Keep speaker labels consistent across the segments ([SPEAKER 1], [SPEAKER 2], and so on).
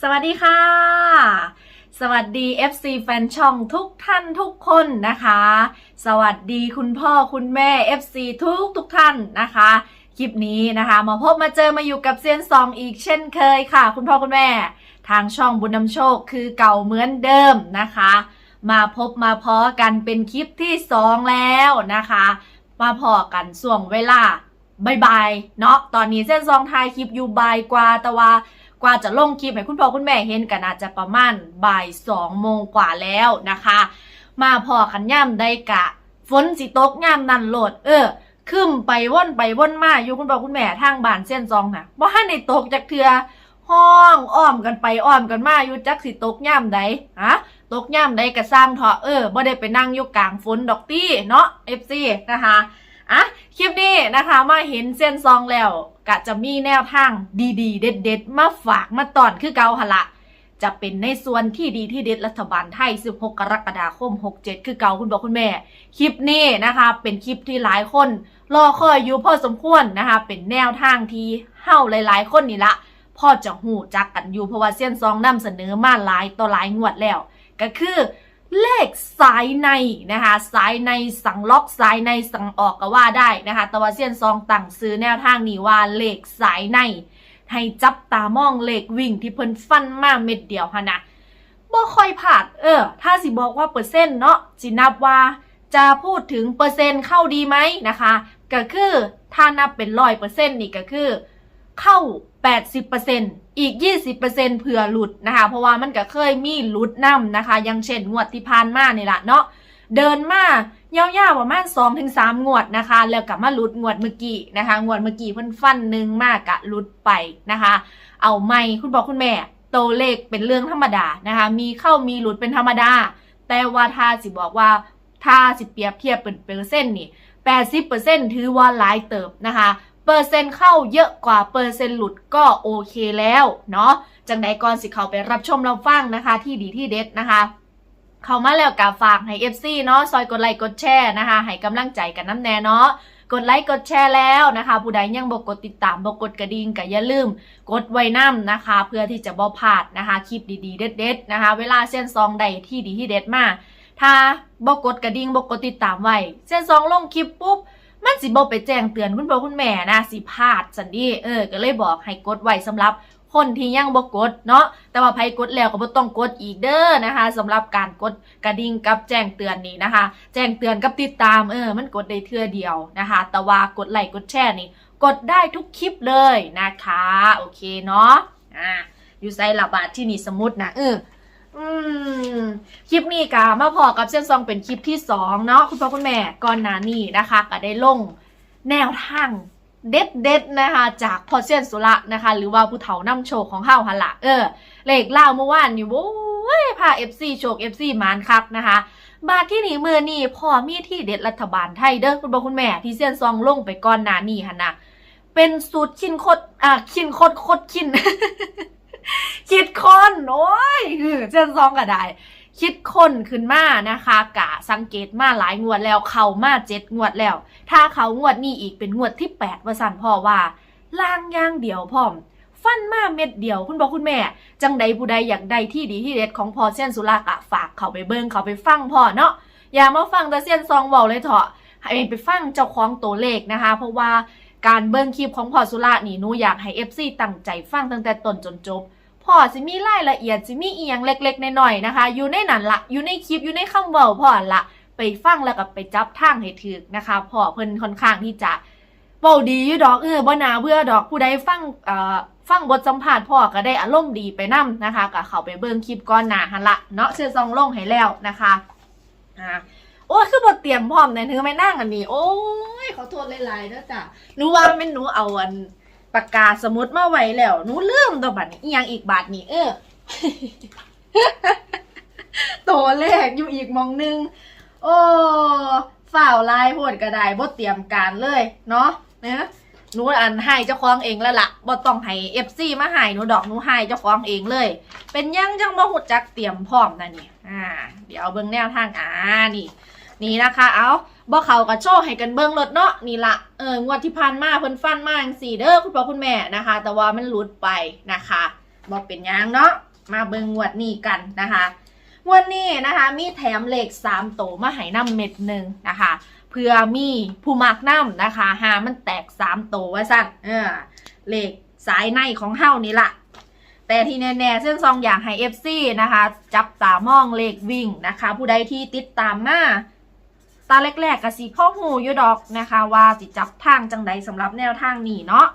[SPEAKER 1] สวัสดีค่ะ สวัสดี FC แฟนช่องทุกท่านทุกคนนะคะ สวัสดีคุณพ่อคุณแม่ FC ทุกทุกท่านนะคะ คลิปนี้นะคะมาพบมาเจอมาอยู่กับเซียนซองอีกเช่นเคยค่ะ คุณพ่อคุณแม่ ทางช่องบุญนำโชคคือเก่าเหมือนเดิมนะคะ มาพบมาพอกันเป็นคลิปที่สองแล้วนะคะ มาพอกันส่วงเวลาบายๆเนาะตอนนี้เส้นซองทายคลิปอยู่บายกว่าแต่ว่า กว่าจะลงคลิปให้คุณพ่อคุณแม่เห็นกันอาจจะประมาณบ่ายสองโมงกว่าแล้วนะคะ มาพอกันย่ำได้กะ ฝนสิตกย่ำนันโหลด เออขึ้นไปว่นไปว่นมาอยู่คุณพ่อคุณแม่ทางบ้านเส้นซองน่ะว่าให้ในตกจากเทือห้องอ้อมกันไปอ้อมกันมาอยู่จักสิตกย่ำใดฮะตกย่ำใดกระสร้างเถอะเออบ่ได้ไปนั่งยู่กลางฝนดอกตี้เนาะ FC นะคะ อะคลิปนี้นะคะมาเห็นเส้นซองแล้วกะจะมีแนวทางดีๆ เด็ดๆ มาฝากมาตอนคือเกาหละจะเป็นในส่วนที่ดีที่เด็ดรัฐบาลไทย 16 กรกฎาคม 67 คือเกาคุณบอกคุณแม่ คลิปนี้นะคะ เป็นคลิปที่หลายคน รอคอยอยู่พอสมควรนะคะ เป็นแนวทางที่เฮาหลาย ๆ คนนี่ละพ่อจะหูจักกันอยู่เพราะว่าเส้นซองนำเสนอมาหลายต่อหลายงวดแล้ว ก็คือ เลขสายในนะคะสายในสั่งล็อกสายในสั่งออกก็ว่าได้นะคะตะวันเซียนซองตั้งซื้อแนวทางนี้ว่าเลขสายใน ให้จับตามองเลขวิ่งที่เพิ่นฟันมาเม็ดเดียวฮะนะบ่ค่อยผาดเออ ถ้าสิบอกว่าเปอร์เซ็นต์เนาะสินับว่าจะพูดถึงเปอร์เซ็นต์เข้าดีไหมนะคะ ก็คือถ้านับเป็นร้อยเปอร์เซ็นต์นี่ก็คือ เข้า 80%อีก 20%เผื่อหลุดนะคะ เพราะว่ามันก็เคยมีหลุดนํนะคะ ยังเช่นงวดที่ผ่านมานี่แหละเนาะเดินมายาวๆประมาณ2-3ถึงสงวดนะคะ แล้วกลับมาหลุดงวดเมื่อกี้นะคะงวดเมื่อกี้เพิ่นฟันหนึ่งมากกะหลุดไปนะคะ เอาไม่คุณบอกคุณแม่โตวเลขเป็นเรื่องธรรมดานะคะ มีเข้ามีหลุดเป็นธรรมดา แต่ว่าถ้าสิบอกว่าถ้าสิเปรียบเทียบเป็นเปอร์เซ็นต์นี่80%ถือว่าหลายเติบนะคะ เปอร์เซ็นต์เข้าเยอะกว่าเปอร์เซ็นต์หลุดก็โอเคแล้วเนาะจังใดก่อนสิเขาไปรับชมรับฟังนะคะ ที่ดีที่เด็ดนะคะ เข้ามาแล้วกับฝากให้ FC เนาะซอยกดไลค์กดแชร์นะคะให้กำลังใจกันน้ำแน่เนาะกดไลค์กดแชร์แล้วนะคะ ผู้ใดยังบ่กดติดตามบ่กดกระดิ่งก็อย่าลืม กดไว้นํนะคะ เพื่อที่จะบ่พลาดนะคะคลิปดีๆ เด็ดๆนะคะ เวลาเส้นซองใดที่ดีที่เด็ดมากถ้าบ่กดกระดิ่งบ่กดติดตามไว้เส้นซองลงคลิปปุ๊บ มันสิบ่ไปแจ้งเตือนคุณพ่อคุณแม่นะสิพลาดสันดีเออ ก็เลยบอกให้กดไว้สำหรับคนที่ยังบ่กดเนาะแต่ว่าใครกดแล้วก็บ่ต้องกดอีกเด้อนะคะสำหรับการกดกระดิ่งกับแจ้งเตือนนี่นะคะ แจ้งเตือนกับติดตามเออ มันกดได้เทื่อเดียวนะคะ แต่ว่ากดไลค์กดแชร์นี่กดได้ทุกคลิปเลยนะคะ โอเคเนาะอ่าอยู่ไซระบาดที่นี่สมมุตินะเออ อืมคลิปนี้กะมาพอกับเส้นซองเป็นคลิปที่สองเนาะคุณพ่อคุณแม่ก่อนหน้านี้นะคะ ก็ได้ลงแนวทางเด็ดเด็ดนะคะ จากพอเซียนสุระนะคะ หรือว่าผู้เฒ่านำโชคของเฮาหันละเออเลขเล่าเมื่อวานอยู่โว้ยพา FC โชค FC มานคักนะคะ บาทที่นี่มือนี่พอมีที่เด็ดรัฐบาลไทยเด้อคุณพ่อคุณแม่ที่เซียนซองลงไปก่อนหน้านี้หันนะเป็นสูตรคินคดอะคินคดคดคิน คิดคนโอ้ยเส้นซองก็ได้คิดคนขึ้นมานะคะกะสังเกตมาหลายงวดแล้วเขามาเจ็ดงวดแล้ว ถ้าเขางวดนี้อีกเป็นงวดที่แปดว่าสันพ่อว่าล่างย่างเดียวพร้อม ฟันมาเม็ดเดียวคุณบอกคุณแม่ จังใดผู้ใดอยากได้ที่ดีที่เด็ดของพอเส้นสุรากะฝากเขาไปเบิ้งเขาไปฟังพ่อเนาะอย่ามาฟังแต่เส้นซองเบาเลยเถอะให้ไปฟังเจ้าของตัวเลขนะคะ เพราะว่า การเบิ้งคลิปของพอสุรานี่หนูอยากให้ FC ตั้งใจฟังตั้งแต่ต้นจนจบพ่อสิมีรายละเอียดสิมีเอียงเล็กๆน้อยๆนะคะ อยู่ในนั้นละอยู่ในคลิปอยู่ในคำเว้าพ่อละไปฟังแล้วก็ไปจับทางให้ถึกนะคะพ่อเพิ่นค่อนข้างที่จะเว้าดีอยู่ดอกเออบ่นาเบื่อดอกผู้ใดฟังเอ่อฟังบทสัมภาษณ์พ่อก็ได้อารมณ์ดีไปนํนะคะก็เข้าไปเบิ่งคลิปก่อนหน้าหั่นละเนาะเชื่อซองลงให้แล้วนะคะอ่า อ้ยคือบ่เตรียมพร้อมเนี่ยถึงไม่นั่งอันนี้ โอ้ยขอโทษหลายๆเด้อจ้ะหนูว่าแม่นหนูเอาอันปากกาสมุดมาไว้แล้วหนูลืมตัวบัตรอีหยังอีกบาทนี่เออตัวเลขอยู่อีกมองหนึง โอ้ฝ่าวลายโพดกระไดบ่เตรียมการเลยเนาะนะหนูอันให้เจ้าของเองแล้วล่ะบ่ต้องให้ FC มาให้หนูดอกหนูให้เจ้าของเองเลย เป็นยังจังบ่ฮู้จักเตรียมพร้อมนะนี่อ่า เดี๋ยวเอาเบิ่งแนวทางอ่านี่ นี่นะคะ เอาบ่เขากับโชว์ให้กันเบิ่งรถเนาะนี่ละเอองวดที่ผ่านมาเพิ่นฟันมาจังสี่เด้อคุณพ่อคุณแม่นะคะ แต่ว่ามันหลุดไปนะคะบอเป็นยังเนาะมาเบิ้งงวดนี้กันนะคะงวดนี้นะคะ มีแถมเหลขสามโตวมาให้น้ำเม็ดหนึ่งนะคะเพื่อมีผู้มักน้ำนะคะหามันแตกสามโตวไว้สั้นเออเลขสายในของเฮ้านี่ละแต่ที่แน่ๆเส้นซองอยากให้ FC นะคะ จับตามองเลขวิ่งนะคะ ผู้ใดที่ติดตามมา ตาแรกๆกะสีพ่อหูอยู่ดอกนะคะ ว่าสิจับทางจังใดสำหรับแนวทางนี้เนาะ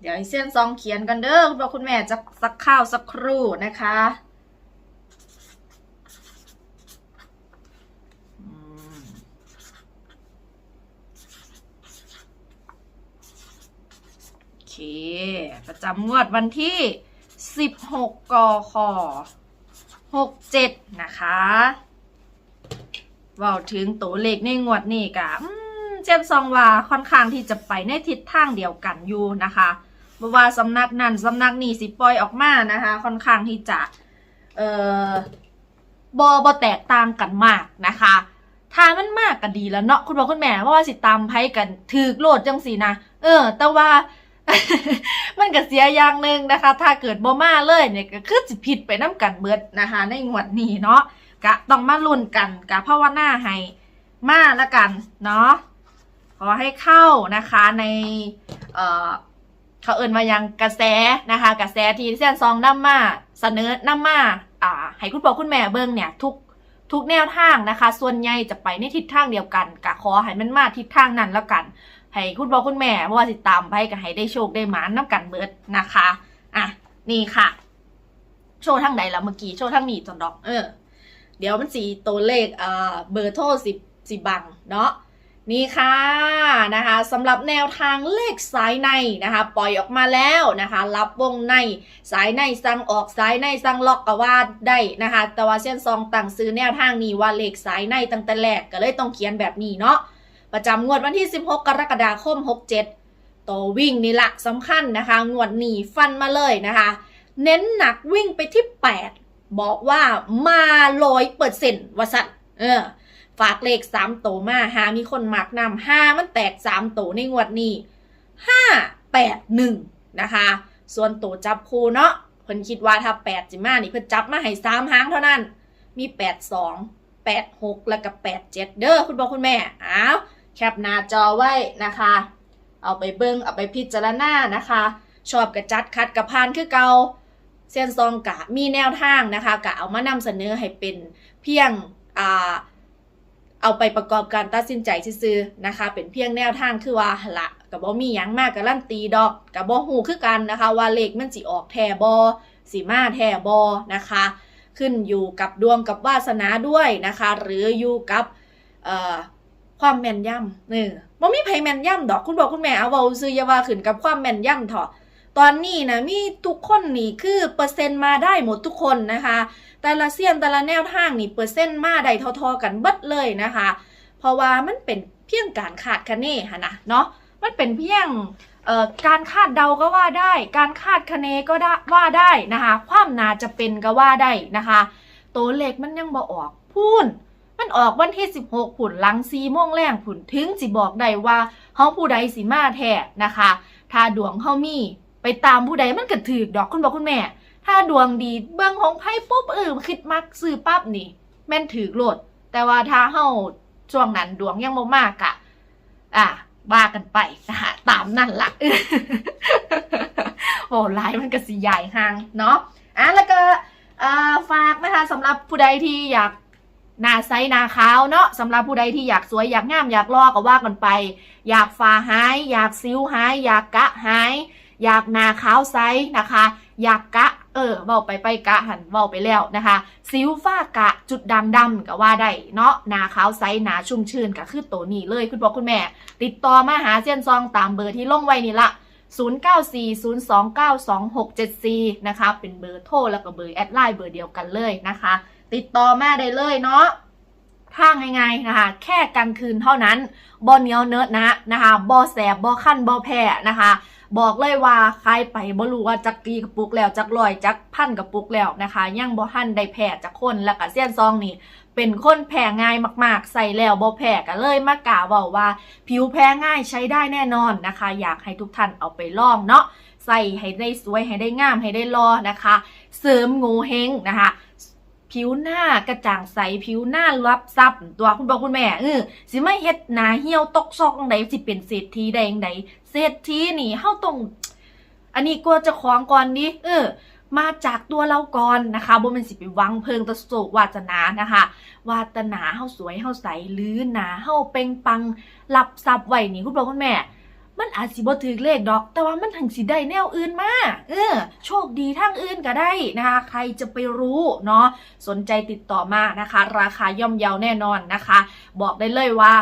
[SPEAKER 1] เดี๋ยวเส้นซองเขียนกันเด้อคุณพ่อคุณแม่จะสักข้าวสักครู่นะคะโอเค ประจำงวดวันที่ 16 กค67 นะคะว่าถึงตัวเลขในงวดนี้กะเจนซองว่าค่อนข้างที่จะไปในทิศทางเดียวกันอยู่นะคะบว่าสำนักนั้นสำนักนี้สิปล่อยออกมานะคะ ค่อนข้างที่จะเอ่อบอบอแตกต่างกันมากนะคะถ้ามันมากก็ดีแล้วเนาะคุณพ่อคุณแม่เพราะว่าสิตามไพ่กันถือโลดจังสีนะ เออ แต่ว่า มันก็เสียอย่างหนึ่งนะคะ ถ้าเกิดบ่มาเลยเนี่ยก็คือสิผิดไปน้ำกันเบิดนะคะ ในงวดนี้เนาะกะต้องมาลุ้นกันกะภาวนาให้มาละกันเนาะขอให้เข้านะคะในเอ่อเขาเอินมายังกระแสนะคะ กระแสที่เส้นซองน้ำมาเสนอน้ำมาอ่าให้คุณพ่อคุณแม่เบิ่งเนี่ยทุกทุกแนวทางนะคะ ส่วนใหญ่จะไปในทิศทางเดียวกันกะขอให้มันมาทิศทางนั้นแล้วกัน ให้คุณพ่อคุณแม่ว่าสิตามไปก็ให้ได้โชคได้หมานน้ำกันเบิดนะคะอะนี่ค่ะ โชว์ทางไหนละเมื่อกี้โชว์ทางนี้จนดอก เออ เดี๋ยวมันสีตัวเลขเอ่อเบอร์โทรสิบสิบังเนาะนี่ค่ะนะคะสำหรับแนวทางเลขสายในนะคะ ปล่อยออกมาแล้วนะคะ รับวงในสายในสั่งออกสายในสั่งล็อกก็ว่าได้นะคะแต่ว่าเส้นซองต่างซื้อแนวทางนี้ว่าเลขสายในตั้งแต่แรกก็เลยต้องเขียนแบบนี้เนาะ ประจำงวดวันที่ 16 กรกฎาคม 67 ตัววิ่งนี่ลักสำคัญนะคะ งวดหนีฟันมาเลยนะคะ เน้นหนักวิ่งไปที่ 8 บอกว่ามาร้อยเปอร์เซ็นต์วสันเออ ฝากเลข 3 โตมาหามีคนมากนำห้ามันแตก 3 โตในงวดนี้ 5 8 1 นะคะ ส่วนโตจับคูเนาะเพิ่นคิดว่าถ้า 8 จิมานี่เพิ่นจับมาให้3หางเท่านั้น มี 8 2 8 6 แล้วก็8 7 เด้อคุณพ่อคุณแม่ อ้าว แคปหน้าจอไว้นะคะ เอาไปเบิ้งเอาไปพิจารณานะคะ ชอบกระจัดคัดกระพานคือเกาเส้นซองกะมีแนวทางนะคะกะเอามานำเสนอให้เป็นเพียงอ่าเอาไปประกอบการตัดสินใจซื้อนะคะ เป็นเพียงแนวทางคือว่าละกับบ่มียังมากกับลั่นตีดอกกับบ่หูคือกันนะคะ ว่าเลขมันสิออกแทบอสีมาแทบอนะคะ ขึ้นอยู่กับดวงกับวาสนาด้วยนะคะ หรืออยู่กับเอ่อ ความแม่นยำเออบ่มีไผแม่นยำดอกคุณบอกคุณแม่เอาเว้าซื้อยาว่าขึ้นกับความแม่นยำเถอะตอนนี้นะมีทุกคนนี่คือเปอร์เซ็นต์มาได้หมดทุกคนนะคะ แต่ละเสี้ยนแต่ละแนวทางนี่เปอร์เซ็นต์มาได้ทอๆกันเบิดเลยนะคะ เพราะว่ามันเป็นเพียงการคาดคะเนค่ะนะเนาะมันเป็นเพียงการคาดเดาก็ว่าได้ การคาดคะเนก็ได้ว่าได้นะคะ ความน่าจะเป็นก็ว่าได้นะคะ ตัวเลขมันยังบ่ออกพูน มันออกวันที่ 16ผุนหลังซีโมงแรงผุนถึงสิบอกได้ว่าเฮาผู้ใดสิมาแท้นะคะ ถ้าดวงเฮามี ไปตามผู้ใดมันก็ถือดอกคุณบอกคุณแม่ ถ้าดวงดีเบิ่งของไพ่ปุ๊บเออคิดมักซื้อปั๊บนี่ แม่นถือโลด แต่ว่าถ้าเฮาช่วงนั้นดวงยังบ่มากอะอะว่ากันไปนะคะตามนั่นละโอ้ไลายมันก็สิใหญ่ห่างเนาะอะแล้วก็ฝากนะคะสำหรับผู้ใดที่อยาก หน้าใสหน้าขาวเนาะสำหรับผู้ใดที่อยากสวยอยากงามอยากรอก็ว่ากันไป อยากฟ้าหาย อยากซิ้วหาย อยากกะหาย อยากหน้าขาวใสนะคะ อยากกะเออเว้าไปไปกะหันเว้าไปแล้วนะคะสิวฝ้ากะจุดดำดำก็ว่าได้เนาะหน้าขาวใสหน้าชุ่มชื่นก็คือตัวนี้เลยคุณพ่อคุณแม่ ติดต่อมาหาเซียนซองตามเบอร์ที่ลงไว้นี่ละ 0940292674 นะคะ เป็นเบอร์โทรแล้วก็เบอร์แอดไลน์เบอร์เดียวกันเลยนะคะ ติดต่อมาได้เลยเนาะทางง่ายๆนะคะ แค่กลางคืนเท่านั้นบอเนียวเนิร์ดนะนะคะบอแสบบอขั้นบอแพ้นะคะ บอกเลยว่าใครไปบ่รู้ว่าจักกีกระปุกแล้วจักลอยจักพันกระปุกแล้วนะคะยังบ่ทันได้แพ้จากคนแล้วก็เสี้ยนซองนี่เป็นคนแพ้ง่ายมากๆ ใส่แล้วบ่แพ้ก็เลยมากล่าวเว้าว่า ผิวแพ้ง่ายใช้ได้แน่นอนนะคะ อยากให้ทุกท่านเอาไปลองเนาะใส่ให้ได้สวยให้ได้งามให้ได้รอนะคะ เสริมงูเฮงนะคะ ผิวหน้ากระจ่างใสผิวหน้ารับซับตัวคุณพ่อคุณแม่เออสิไม่เฮ็ดหนาเหี่ยวตกซอกใดสิเป็นเศรษฐีใดงใดเศรษฐีนี่เฮาต้องอันนี้กลัวจะของก่อนดิเออ มาจากตัวเราก่อนนะคะบ่แม่นสิไปวังเพิงตะโศกวาสนานะคะ วาสนาเฮาสวยเฮาใสหรือหนาเฮาเป่งปังรับทรัพย์ไว้นี่คุณพ่อคุณแม่ มันอาจสิบ่ถือเลขดอก แต่ว่ามันถึงสิได้แนวอื่นมาเออ โชคดีทางอื่นก็ได้นะคะ ใครจะไปรู้เนาะสนใจติดต่อมานะคะ ราคาย่อมเยาแน่นอนนะคะ บอกได้เลยว่า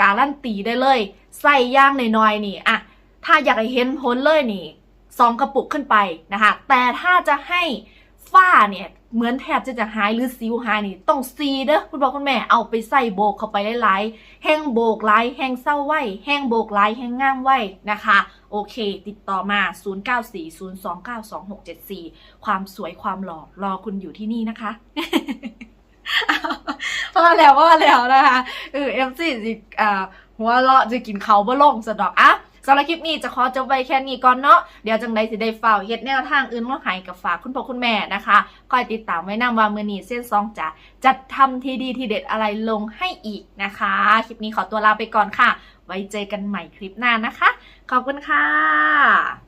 [SPEAKER 1] การันตีได้เลยใส่ย่างหน่อยๆนี่อะถ้าอยากให้เห็นผลเลยนี่สองกระปุกขึ้นไปนะคะ แต่ถ้าจะให้ ฝ้าเนี่ยเหมือนแทบจะจะหายหรือสิวหายนี่ต้องซีเด้อคุณพ่อคุณแม่เอาไปใส่โบกเข้าไปหลายๆ แห้งโบกไลายแห้งเศร้าไหวแห้งโบกไลายแห้งง่ามไหวนะคะ โอเค ติดต่อมา 0940292674 ความสวยความหล่อรอคุณอยู่ที่นี่นะคะว่าแล้วว่าแล้วนะคะเออเอ็มซีสิหัวเราะจะกินเขาบ่ลงสะดอกอะ สำหรับคลิปนี้จะขอจบไว้แค่นี้ก่อนเนาะเดี๋ยวจังใดสิได้ฝ่าเฮ็ดแนวทางอื่นมาให้กับฝากคุณพ่อคุณแม่นะคะคอยติดตามไว้นำว่ามือนีเส้นซองจะจัดทำทีดีทีเด็ดอะไรลงให้อีกนะคะ คลิปนี้ขอตัวลาไปก่อนค่ะ ไว้เจอกันใหม่คลิปหน้านะคะ ขอบคุณค่ะ